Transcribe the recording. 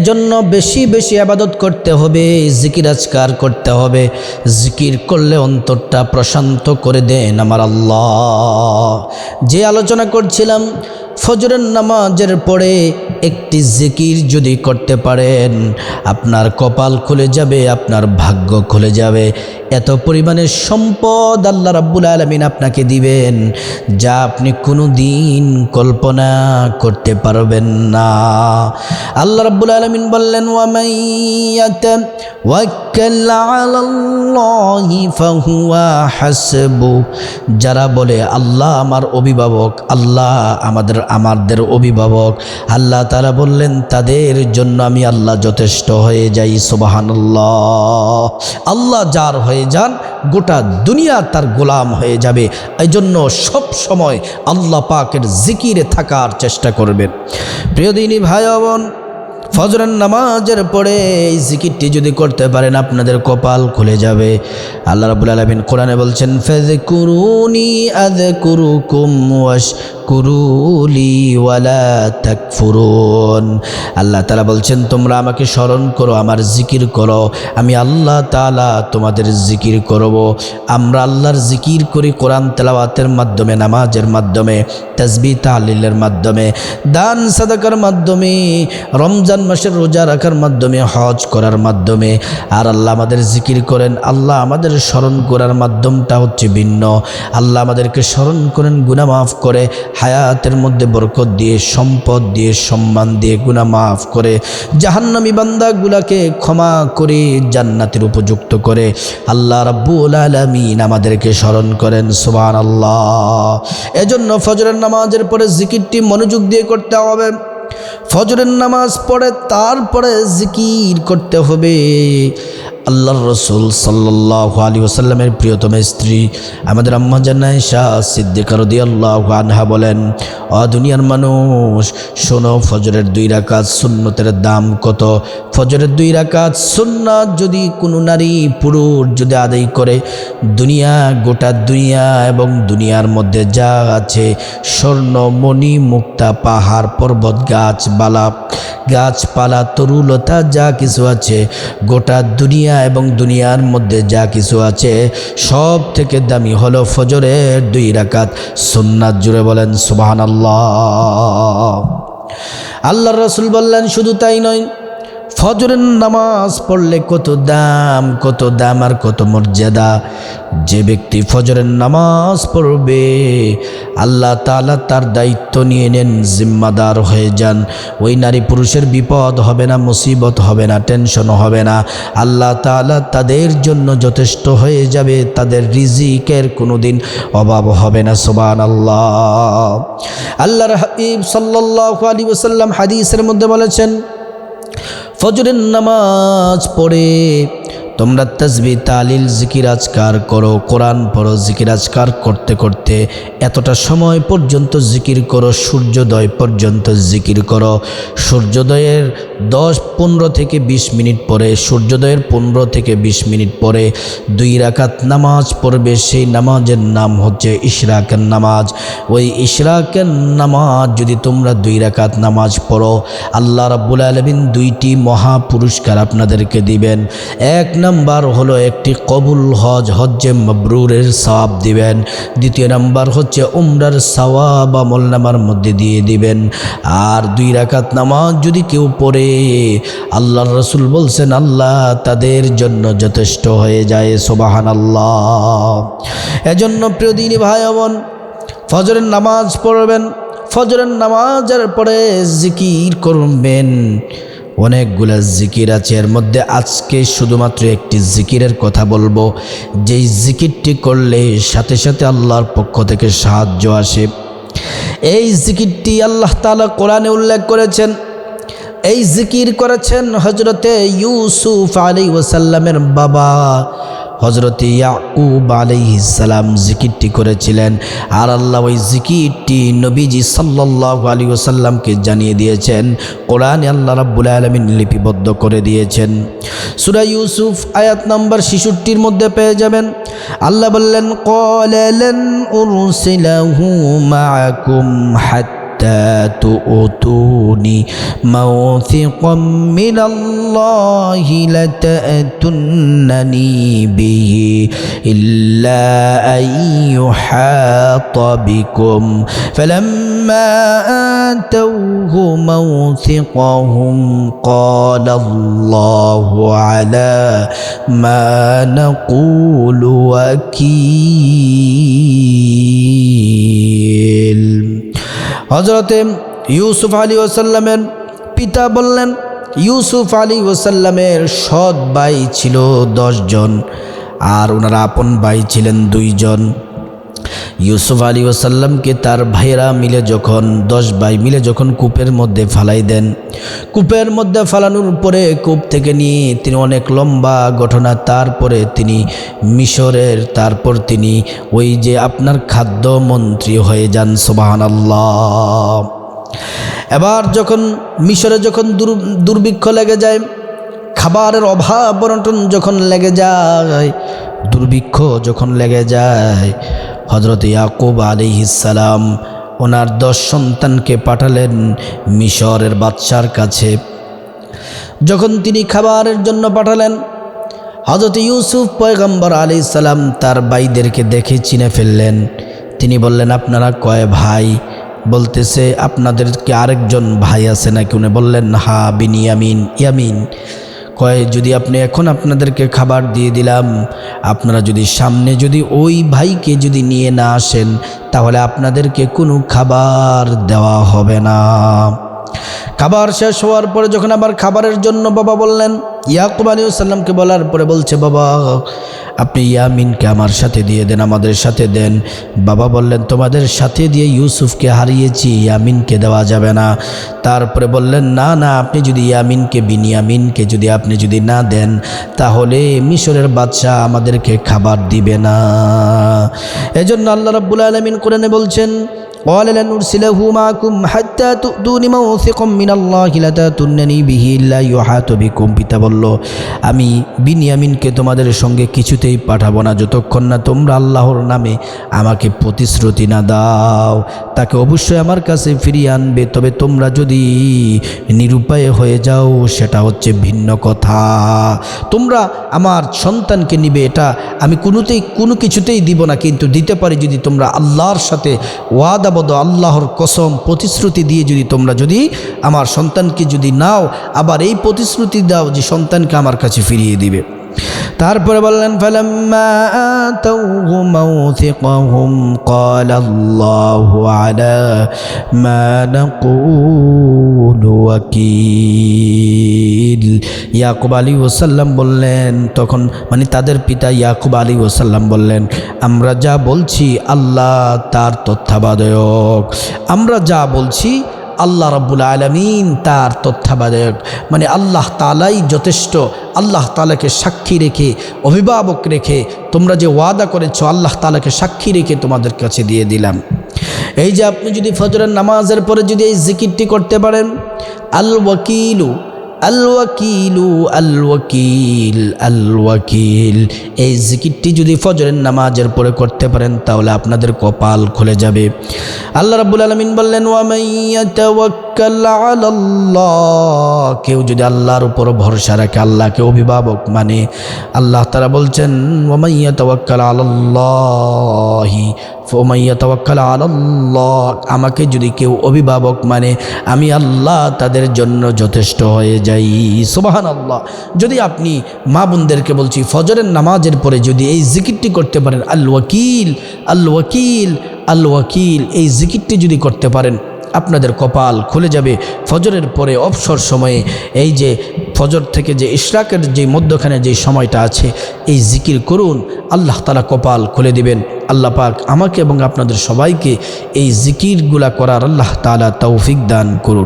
এজন্য বেশি বেশি আবাদত করতে হবে, জিকির আজকার করতে হবে। জিকির করলে অন্তরটা প্রশান্ত করে দেন আমার আল্লাহ। যে আলোচনা করছিলাম ফজরের নামাজের পরে একটি জিকির যদি করতে পারেন, আপনার কপাল খুলে যাবে, আপনার ভাগ্য খুলে যাবে। এত পরিমাণে সম্পদ আল্লাহ রাব্বুল আলমিন আপনাকে দিবেন, যা আপনি কোনো দিন কল্পনা করতে পারবেন না। আল্লাহ রাব্বুল আলমিন বললেন যারা বলে, আল্লাহ আমার অভিভাবক, আল্লাহ আমাদের আমাদের অভিভাবক। আল্লাহ তারা বললেন, তাদের জন্য আমি আল্লাহ যথেষ্ট হয়ে যাই সুবাহান্লাহ আল্লাহ যার হয়ে যান, গোটা দুনিয়া তার গোলাম হয়ে যাবে। এই জন্য সব সময় আল্লাহ পাকের জিকিরে থাকার চেষ্টা করবেন প্রিয় দিনী ভাই বোন, ফজরের নামাজের পরে এই জিকিরটি যদি করতে পারেন, আপনাদের কপাল খুলে যাবে। আল্লাহ রাবুল আলমিন কোরআনে বলছেন ফেজ কুরুনি আদ কুরু আল্লাহ তালা বলছেন, তোমরা আমাকে স্মরণ করো, আমার জিকির করো। আমি আল্লাহ তালা তোমাদের জিকির করব। আমরা আল্লাহর জিকির করি কোরআন তেলাওয়াতের মাধ্যমে, নামাজের মাধ্যমে তসবি তাহলিলের মাধ্যমে, দান সাদাকার মাধ্যমে, রমজান মাসের রোজা রাখার মাধ্যমে, হজ করার মাধ্যমে। আর আল্লাহ আমাদের জিকির করেন, আল্লাহ আমাদের স্মরণ করার মাধ্যমটা হচ্ছে ভিন্ন। আল্লাহ আমাদেরকে স্মরণ করেন গুণা মাফ করে হায়াতের মধ্যে বরকত দিয়ে, সম্পদ দিয়ে, সম্মান দিয়ে গুণা মাফ করে, জাহান্নামী বান্দাগুলাকে ক্ষমা করে, জান্নাতের উপযুক্ত করে, আল্লাহ রাব্বুল আলামিন আমাদেরকে স্মরণ করেন সুবহান আল্লাহ এজন্য ফজরের নামাজের পরে জিকিরটি মনোযোগ দিয়ে করতে হবে। ফজরের নামাজ পড়ে, তারপরে জিকির করতে হবে। আল্লাহর রসুল সাল্লাহ আলী ওসাল্লামের প্রিয়তম স্ত্রী আমাদের আম্মা জান্নাই শাহ সিদ্দিকার আল্লাহ আনহা বলেন, অ দুনিয়ার মানুষ, শোনো ফজরের দুই রাকাত সুন্নতের দাম কত? ফজরের দুই রাকাত সুন্নাত যদি কোনো নারী পুরুষ যদি আদায় করে, দুনিয়া, গোটা দুনিয়া এবং দুনিয়ার মধ্যে যা আছে, স্বর্ণ, মণি, মুক্তা, পাহাড়, পর্বত গাছ গাছপালা গাছপালা, তরুলতা যা কিছু আছে, গোটা দুনিয়া এবং দুনিয়ার মধ্যে যা কিছু আছে, সব থেকে দামি হলো ফজরের দুই রাকাত। সুন্নাত জুড়ে বলেন সুবাহান আল্লাহ আল্লাহ রসুল বললেন, শুধু তাই নয় ফজরের নামাজ পড়লে কত দাম কত দাম আর কত মর্যাদা। যে ব্যক্তি ফজরের নামাজ পড়বে, আল্লাহ তালা তার দায়িত্ব নিয়ে নেন, জিম্মাদার হয়ে যান। ওই নারী পুরুষের বিপদ হবে না, মুসিবত হবে না, টেনশন হবে না। আল্লাহ তালা তাদের জন্য যথেষ্ট হয়ে যাবে, তাদের রিজিকের কোনো দিন অভাব হবে না সোবান আল্লাহ আল্লাহর হাবিব সাল্লাহ আলী ওসাল্লাম হাদিসের মধ্যে বলেছেন ফজরের নামাজ পড়ে। তোমরা তসবি তালিল, জিকির আজকার করো, কোরআন পড়ো, জিকির আজকার করতে করতে এতটা সময় পর্যন্ত জিকির করো, সূর্যোদয় পর্যন্ত জিকির করো। সূর্যোদয়ের দশ, পনেরো থেকে ২০ মিনিট পরে, সূর্যোদয়ের পনেরো থেকে ২০ মিনিট পরে দুই রাকাত নামাজ পড়বে, সেই নামাজের নাম হচ্ছে ইশরাকের নামাজ। ওই ইশরাকের নামাজ যদি তোমরা দুই রাকাত নামাজ পড়ো, আল্লাহ রাব্বুল আলমিন দুইটি মহা পুরস্কার আপনাদেরকে দিবেন। এক নাম্বার হলো একটি কবুল হজ, হজ্জে মবরুরের সওয়াব দিবেন। দ্বিতীয় নাম্বার হচ্ছে উমরার সওয়াব আমল নামার মধ্যে দিয়ে দিবেন। আর দুই রাকাত নামাজ যদি কেউ পড়ে আল্লাহ রসুল বলছেন, আল্লাহ তাদের জন্য যথেষ্ট হয়ে যায় সোবাহান আল্লাহ এজন্য প্রিয় দিনী ভাই বোন ফজরের নামাজ পড়বেন। ফজরের নামাজের পরে জিকির করবেন। অনেকগুলো জিকির আছে। এর মধ্যে আজকে শুধুমাত্র একটি জিকিরের কথা বলব। যেই জিকিরটি করলে সাথে সাথে আল্লাহর পক্ষ থেকে সাহায্য আসে। এই জিকিরটি আল্লাহ তালা কোরআনে উল্লেখ করেছেন। এই জিকির করেছেন হজরতে ইউসুফ আলী ওসাল্লামের বাবা। হজরত ইয়াকুব আলাইহিসালাম জিকিরটি করেছিলেন। আর আল্লাহ ওই জিকিরটি নবীজি সাল্লাহ আলী ওসাল্লামকে জানিয়ে দিয়েছেন। কোরআনে আল্লাহ রাব্বুল আলমিন লিপিবদ্ধ করে দিয়েছেন। সুরা ইউসুফ আয়াত নাম্বার শিশুটির মধ্যে পেয়ে যাবেন। আল্লাহ বললেন কলেন উরসিলাহু মাকুম হাত حتى تؤتوني موثقا من الله لتأتنني به إلا أن يحاط بكم. فلما آتوه موثقهم قال الله على ما نقول وكيل. হজরতে ইউসুফ আলী ওসাল্লামের পিতা বললেন, ইউসুফ আলী ওসাল্লামের সৎ ভাই ছিল দশজন আর ওনারা আপন ভাই ছিলেন দুইজন ইউসুফ আলী ওসাল্লামকে তার ভাইয়েরা মিলে যখন, দশ ভাই মিলে যখন কূপের মধ্যে ফালাই দেন, কূপের মধ্যে ফালানোর পরে কূপ থেকে নিয়ে তিনি অনেক লম্বা ঘটনা, তারপরে তিনি মিশরের, তারপর তিনি ওই যে আপনার খাদ্যমন্ত্রী হয়ে যান সোবাহান আল্লাহ এবার যখন মিশরে যখন দুর, দুর্ভিক্ষ লেগে যায়, খাবারের অভাব বন্টন যখন লেগে যায়, দুর্ভিক্ষ যখন লেগে যায় হজরত ইয়াকুব আলিহিসাল্লাম ওনার দশ সন্তানকে পাঠালেন মিশরের বাদশার কাছে। যখন তিনি খাবারের জন্য পাঠালেন হজরত ইউসুফ পয়গম্বর আলি সালাম তার ভাইদেরকে দেখে চিনে ফেললেন। তিনি বললেন, আপনারা কয় ভাই? বলতেছে আপনাদেরকে আরেকজন ভাই আছে নাকি? উনি বললেন, হা বিনিয়ামিন ইয়ামিন। কয়, যদি আপনি এখন আপনাদেরকে খাবার দিয়ে দিলাম, আপনারা যদি সামনে যদি ওই ভাইকে যদি নিয়ে না আসেন, তাহলে আপনাদেরকে কোনো খাবার দেওয়া হবে না। খাবার শেষ হওয়ার পরে যখন আবার খাবারের জন্য বাবা বললেন, ইয়াকুব আলী সাল্লামকে বলার পরে বলছে, বাবা আপনি ইয়ামিনকে আমার সাথে দিয়ে দেন আমাদের সাথে দেন বাবা বললেন তোমাদের সাথে দিয়ে ইউসুফকে হারিয়েছি ইয়ামিনকে দেওয়া যাবে না তারপরে বললেন না না আপনি যদি ইয়ামিনকে বিনিয়ামিনকে যদি আপনি যদি না দেন তাহলে মিশরের বাদশাহ আমাদেরকে খাবার দিবে না এজন্য আল্লাহ রাব্বুল আলমিন কোরআনে বলছেন قال لن أرسله معكم حتى تؤتوني موثقا من الله لتأتونني به إلا يحاط بكم পিতা বলল আমি বিনিয়ামিনকে তোমাদের সঙ্গে কিছুতেই পাঠাবো না। যতক্ষণ না তোমরা আল্লাহর নামে আমাকে প্রতিশ্রুতি না দাও, তাকে অবশ্যই আমার কাছে ফিরিয়ে আনবে। তবে তোমরা যদি নিরুপায় হয়ে যাও, সেটা হচ্ছে ভিন্ন কথা। তোমরা আমার সন্তানকে নিবে, এটা আমি কোনোতেই, কোনো কিছুতেই দিব না। কিন্তু দিতে পারি যদি তোমরা আল্লাহর সাথে ওয়াদাবদ আল্লাহর কসম, প্রতিশ্রুতি দিয়ে যদি তোমরা যদি আমার সন্তানকে যদি নাও, আবার এই প্রতিশ্রুতি দাও যে সন্তানকে আমার কাছে ফিরিয়ে দিবে। তারপরে বললেন ইয়াকুব আলী ওসাল্লাম বললেন, তখন মানে তাদের পিতা ইয়াকুব আলী ওসাল্লাম বললেন, আমরা যা বলছি আল্লাহ তার তত্ত্বাবধায়ক। আমরা যা বলছি আল্লাহ রব্বুল আলমিন তার তথ্যাবাদক। মানে আল্লাহ তালাই যথেষ্ট, আল্লাহ তালাকে সাক্ষী রেখে, অভিভাবক রেখে তোমরা যে ওয়াদা করেছ, আল্লাহ তালাকে সাক্ষী রেখে তোমাদের কাছে দিয়ে দিলাম। এই যে আপনি যদি ফজরের নামাজের পরে যদি এই জিকিরটি করতে পারেন আল ওয়াকিলু আল ওয়াকিলু আল ওয়াকিল আল ওয়াকিল এই জিকিরটি যদি ফজরের নামাজের পরে করতে পারেন, তাহলে আপনাদের কপাল খুলে যাবে। আল্লাহ রাব্বুল আলামিন বললেন আলাল্লাহ। কেউ যদি আল্লাহর উপর ভরসা রাখে, আল্লাহকে অভিভাবক মানে আল্লাহ তারা বলছেন ওয়া তাওয়াক্কাল আলাল্লাহি। ফোমাইয়া আমাকে যদি কেউ অভিভাবক মানে আমি আল্লাহ তাদের জন্য যথেষ্ট হয়ে যাই। সুবাহান আল্লাহ যদি আপনি মা বোনদেরকে বলছি, ফজরের নামাজের পরে যদি এই জিকিরটি করতে পারেন, আল ওয়াকিল আল ওয়াকিল আল ওয়াকিল, এই জিকিরটি যদি করতে পারেন, আপনাদের কপাল খুলে যাবে। ফজরের পরে অবসর সময়ে এই যে ফজর থেকে যে ইশরাকের যে মধ্যখানে যে সময়টা আছে, এই জিকির করুন, আল্লাহ তালা কপাল খুলে দিবেন। আল্লাহ পাক আমাকে এবং আপনাদের সবাইকে এই জিকিরগুলা করার আল্লাহ তালা তৌফিক দান করুন।